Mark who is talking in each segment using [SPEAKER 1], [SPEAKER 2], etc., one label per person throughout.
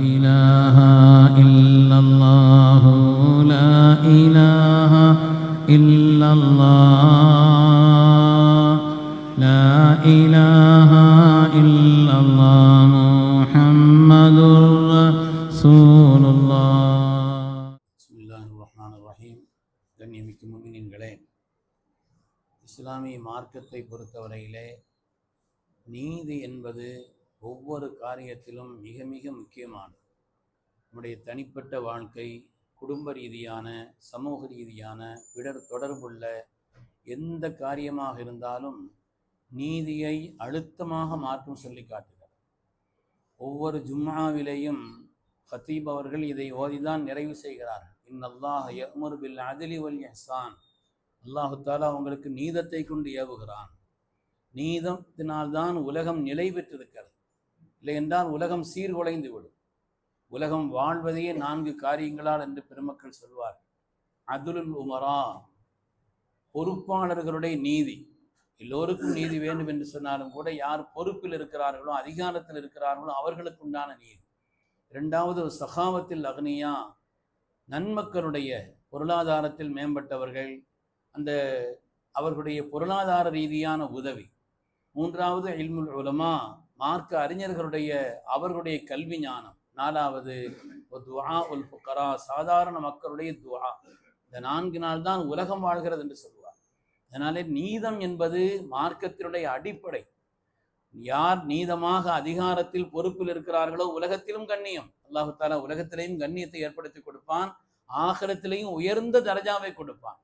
[SPEAKER 1] إله إلا الله لا إله إلا الله لا إله إلا الله محمد رسول الله
[SPEAKER 2] பிஸ்மில்லாஹ் ரஹ்மான் ரஹீம் கண்ணியமிக்க முமினின்களே இஸ்லாமிய மார்க்கத்தை பொறுத்தவரையிலே நீதி என்பது ஒவ்வொரு காரியத்திலும் மிக மிக முக்கியமானது. நம்முடைய தனிப்பட்ட வாழ்க்கை குடும்ப ரீதியான சமூக ரீதியான விடர் தொடர்புள்ள எந்த காரியமாக இருந்தாலும் நீதியை அழுத்தமாக மாற்றம் சொல்லி காட்டுகிறார் ஒவ்வொரு ஜும்மாவிலேயும் ஹத்தீப் அவர்கள் இதை ஓதிதான் நிறைவு செய்கிறார்கள். இன்னல்லாஹ் யஅ்முரு பில் அதிலி வல் இஹ்சான். அல்லாஹு தாலா உங்களுக்கு நீதத்தை கொண்டு ஏவுகிறான். நீதத்தினால்தான் உலகம் நிலை பெற்றிருக்கிறது. இல்லை என்றால் உலகம் சீர்குலைந்து விடும் உலகம் வாழ்வதையே நான்கு காரியங்களால் என்று பெருமக்கள் சொல்வார் அதுலுல் உமரா பொறுப்பாளர்களுடைய நீதி. எல்லோருக்கும் நீதி வேண்டும் என்று சொன்னாலும் கூட யார் பொறுப்பில் இருக்கிறார்களோ அதிகாரத்தில் இருக்கிறார்களோ அவர்களுக்கு உண்டான நீதி. இரண்டாவது சகாவத்தில் அக்னியா நன்மக்களுடைய பொருளாதாரத்தில் மேம்பட்டவர்கள் அந்த அவர்களுடைய பொருளாதார ரீதியான உதவி. மூன்றாவது இல்முல் உலமா மார்க்க அறிஞர்களுடைய அவர்களுடைய கல்வி ஞானம். நாலாவது துவா உல் புக்கரா சாதாரண மக்களுடைய துவா இந்த நான்கு நாள் தான் உலகம் வாழ்கிறது என்று சொல்லுவார். அதனாலே நீதம் என்பது மார்க்கத்தினுடைய அடிப்படை. யார் நீதமாக அதிகாரத்தில் பொறுப்பில் இருக்கிறார்களோ உலகத்திலும் கண்ணியம். அல்லாஹு தாலா உலகத்திலையும் கண்ணியத்தை ஏற்படுத்தி கொடுப்பான். ஆகரத்திலையும் உயர்ந்த தரஜாவை கொடுப்பான்.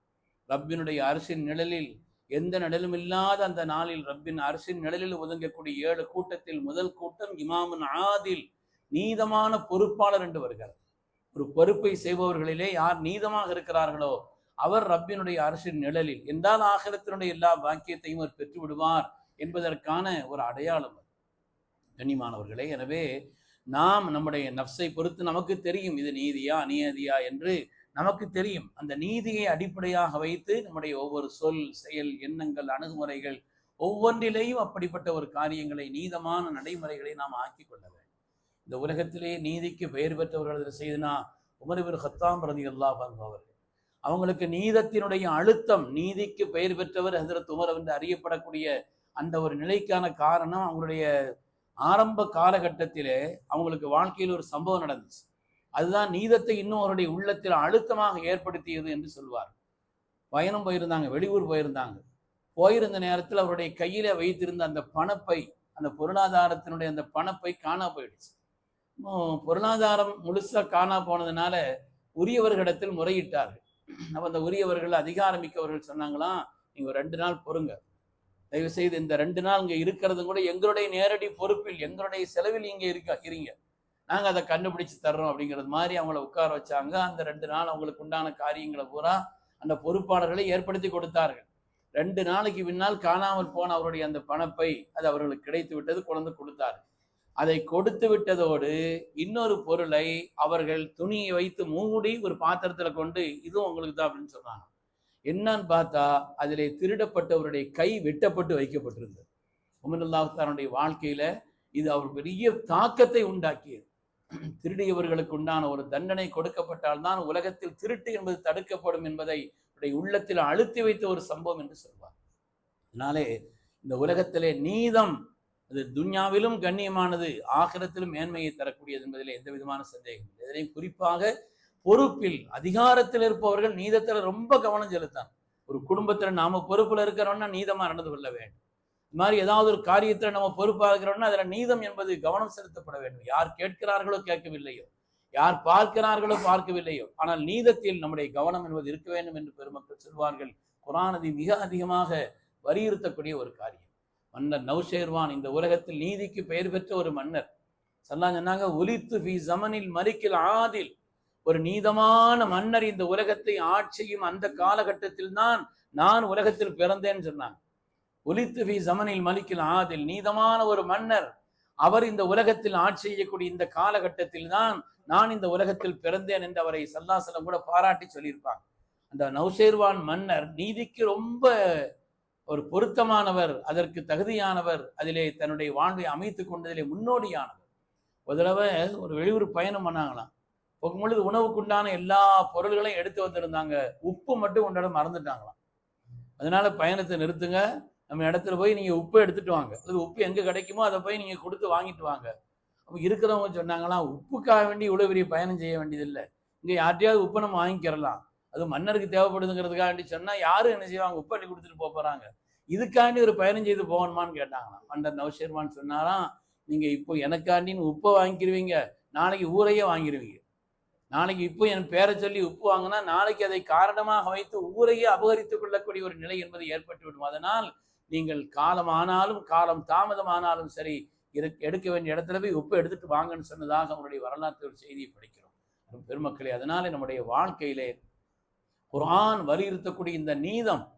[SPEAKER 2] ரப்பினுடைய அரசின் நிழலில் எந்த நிழலும் இல்லாத அந்த நாளில் ரப்பின் அரசின் நிழலில் ஒதுங்கக்கூடிய ஏழு கூட்டத்தில் முதல் கூட்டம் இமாமன் ஆதில் நீதமான பொறுப்பாளர் என்று வருகிறார். ஒரு பொறுப்பை செய்பவர்களிலே யார் நீதமாக இருக்கிறார்களோ அவர் ரப்பினுடைய அரசின் நிழலில் என்றால் ஆகலத்தினுடைய எல்லா பாக்கியத்தையும் அவர் பெற்று விடுவார் என்பதற்கான ஒரு அடையாளம் கண்ணிமானவர்களே எனவே நாம் நம்முடைய நஃப்ஸை பொறுத்து நமக்கு தெரியும் இது நீதியா அநியதியா என்று நமக்கு தெரியும். அந்த நீதியை அடிப்படையாக வைத்து நம்முடைய ஒவ்வொரு சொல் செயல் எண்ணங்கள் அணுகுமுறைகள் ஒவ்வொன்றிலேயும் அப்படிப்பட்ட ஒரு காரியங்களை நீதமான நடைமுறைகளை நாம் ஆக்கி கொள்ள வேண்டும். இந்த உலகத்திலே நீதிக்கு பெயர் பெற்றவர்கள் செய்தனா உமரிபர் ஹத்தாம் பிரதி அல்லா அவர்கள். அவங்களுக்கு நீதத்தினுடைய அழுத்தம் நீதிக்கு பெயர் பெற்றவர் ஹசரத் உமர் என்று அறியப்படக்கூடிய அந்த ஒரு நிலைக்கான காரணம் அவங்களுடைய ஆரம்ப காலகட்டத்திலே அவங்களுக்கு வாழ்க்கையில் ஒரு சம்பவம் நடந்துச்சு. அதுதான் நீதத்தை இன்னும் அவருடைய உள்ளத்தில் அழுத்தமாக ஏற்படுத்தியது என்று சொல்வார். பயணம் போயிருந்தாங்க வெளியூர் போயிருந்தாங்க. போயிருந்த நேரத்தில் அவருடைய கையில வைத்திருந்த அந்த பணப்பை அந்த பொருளாதாரத்தினுடைய அந்த பணப்பை காணா போயிடுச்சு. பொருளாதாரம் முழுசா காணா போனதுனால உரியவர்களிடத்தில் முறையிட்டார்கள். அப்போ அந்த உரியவர்கள் அதிகாரமிக்கவர்கள் சொன்னாங்களாம் நீங்கள் ரெண்டு நாள் பொறுங்க. தயவு செய்து இந்த ரெண்டு நாள் இங்கே இருக்கிறது கூட எங்களுடைய நேரடி பொறுப்பில் எங்களுடைய செலவில் இங்கே இருக்க இருங்க. நாங்கள் அதை கண்டுபிடிச்சு தர்றோம் அப்படிங்கிறது மாதிரி அவங்கள உட்கார வச்சாங்க. அந்த ரெண்டு நாள் அவங்களுக்கு உண்டான காரியங்களை பூரா அந்த பொறுப்பாளர்களை ஏற்படுத்தி கொடுத்தார்கள். ரெண்டு நாளைக்கு பின்னால் காணாமல் போன அவருடைய அந்த பணப்பை அது அவர்களுக்கு கிடைத்து விட்டது கொண்டு கொடுத்தார் அதை கொடுத்து விட்டதோடு இன்னொரு பொருளை அவர்கள் துணியை வைத்து மூடி ஒரு பாத்திரத்தில் கொண்டு இதுவும் உங்களுக்கு தான் அப்படின்னு சொன்னாங்க. என்னன்னு பார்த்தா அதிலே திருடப்பட்டவருடைய கை வெட்டப்பட்டு வைக்கப்பட்டிருந்தது. உமனுல்லாஹானுடைய வாழ்க்கையில இது அவர் பெரிய தாக்கத்தை உண்டாக்கியது. திருடியவர்களுக்கு உண்டான ஒரு தண்டனை கொடுக்கப்பட்டால்தான் உலகத்தில் திருட்டு என்பது தடுக்கப்படும் என்பதை உள்ளத்தில் அழுத்தி வைத்த ஒரு சம்பவம் என்று சொல்வார். அதனாலே இந்த உலகத்திலே நீதம் அது துன்யாவிலும் கண்ணியமானது ஆகிரத்திலும் மேன்மையை தரக்கூடியது என்பதில் எந்த விதமான சந்தேகம் இதனையும் குறிப்பாக பொறுப்பில் அதிகாரத்தில் இருப்பவர்கள் நீதத்தில் ரொம்ப கவனம் செலுத்தான் ஒரு குடும்பத்துல நாம பொறுப்புல இருக்கிறோம்னா நீதமா நடந்து கொள்ள வேண்டும். இந்த மாதிரி ஏதாவது ஒரு காரியத்தில் நம்ம பொறுப்பா இருக்கிறோம்னா அதுல நீதம் என்பது கவனம் செலுத்தப்பட வேண்டும். யார் கேட்கிறார்களோ கேட்கவில்லையோ யார் பார்க்கிறார்களோ பார்க்கவில்லையோ ஆனால் நீதத்தில் நம்முடைய கவனம் என்பது இருக்க வேண்டும் என்று பெருமக்கள் சொல்வார்கள். குரானதி மிக அதிகமாக வலியுறுத்தக்கூடிய ஒரு காரியம். மன்னர் நௌஷேர்வான் இந்த உலகத்தில் நீதிக்கு பெயர் பெற்ற ஒரு மன்னர். சொல்லா சொன்னாங்க ஒலித்து ஃபி ஜமனில் மறிக்கில் ஆதில். ஒரு நீதமான மன்னர் இந்த உலகத்தை ஆட்சியும் அந்த காலகட்டத்தில் தான் நான் உலகத்தில் பிறந்தேன்னு சொன்னாங்க. ஒலித்து வி ஜமனில் மலிக்கில் ஆதில். நீதமான ஒரு மன்னர். அவர் இந்த உலகத்தில் ஆட்சி செய்யக்கூடிய இந்த காலகட்டத்தில் தான் நான் இந்த உலகத்தில் பிறந்தேன் என்று அவரை சல்லாசலம் கூட பாராட்டி சொல்லியிருப்பாங்க. அந்த நௌசேர்வான் மன்னர் நீதிக்கு ரொம்ப ஒரு பொருத்தமானவர் அதற்கு தகுதியானவர் அதிலே தன்னுடைய வாழ்வை அமைத்துக் கொண்டதிலே முன்னோடியானவர். ஒரு தடவை ஒரு வெளியூர் பயணம் பண்ணாங்களாம். போகும்பொழுது உணவுக்குண்டான எல்லா பொருள்களையும் எடுத்து வந்திருந்தாங்க. உப்பு மட்டும் கொண்டாட மறந்துட்டாங்களாம். அதனால பயணத்தை நிறுத்துங்க. நம்ம இடத்துல போய் நீங்கள் உப்பு எடுத்துகிட்டு வாங்க. அது உப்பு எங்கே கிடைக்குமோ அதை போய் நீங்கள் கொடுத்து வாங்கிட்டு வாங்க. அப்போ இருக்கிறவங்க சொன்னாங்களாம் உப்புக்காக வேண்டி இவ்வளோ பெரிய பயணம் செய்ய வேண்டியதில்லை. இங்கே யார்ட்டையாவது உப்பை நம்ம வாங்கிக்கிறலாம். அது மன்னருக்கு தேவைப்படுதுங்கிறதுக்காக வேண்டி சொன்னால் யாரும் என்ன செய்வாங்க? உப்பு அள்ளி கொடுத்துட்டு போகிறாங்க இதுக்காண்டி ஒரு பயணம் செய்து போகணுமான்னு கேட்டாங்களாம். மன்னர் நவஷேர்மான் சொன்னாராம் நீங்கள் இப்போ எனக்காண்டின்னு உப்பை வாங்கிக்கிருவீங்க. நாளைக்கு ஊரையே வாங்கிடுவீங்க நாளைக்கு இப்போ என் பேரை சொல்லி உப்பு வாங்கினா நாளைக்கு அதை காரணமாக வைத்து ஊரையே அபகரித்துக் கொள்ளக்கூடிய ஒரு நிலை என்பது ஏற்பட்டு விடும் அதனால் நீங்கள் காலம் ஆனாலும் காலம் தாமதமானாலும் சரி இரு- எடுக்க வேண்டிய இடத்துல போய் உப்பு எடுத்துட்டு வாங்கன்னு சொன்னதாக அவருடைய வரலாற்று ஒரு செய்தியை படிக்கிறோம். பெருமக்களே அதனாலே நம்முடைய வாழ்க்கையிலே குரான் வலியுறுத்தக்கூடிய இந்த நீதம்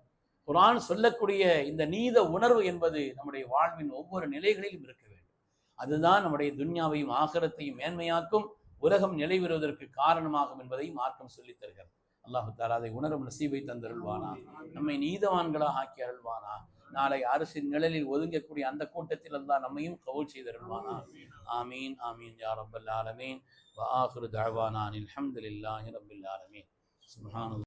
[SPEAKER 2] குரான் சொல்லக்கூடிய இந்த நீத உணர்வு என்பது நம்முடைய வாழ்வின் ஒவ்வொரு நிலைகளிலும் இருக்க வேண்டும். அதுதான் நம்முடைய துன்யாவையும் ஆகரத்தையும் மேன்மையாக்கும் உலகம் நிலை பெறுவதற்கு காரணமாகும் என்பதை மார்க்கம் சொல்லித் தருகிறது. அல்லாஹு தாலா அதை உணரும் நசீபை தந்தருள்வானா? நம்மை நீதவான்களாக ஆக்கி அருள்வானா? நாளை அரசின் நிழலில் ஒதுங்கக்கூடிய அந்த கூட்டத்தில் அல்லாஹ் நம்மையும் கவுல் செய்திருவானா ஆமீன் ஆமீன் யா ரப்பல் ஆலமீன். வ ஆஹிரு தஅவானா அனில் ரப்பில் ஆலமீன். சுப்ஹானல்லாஹ்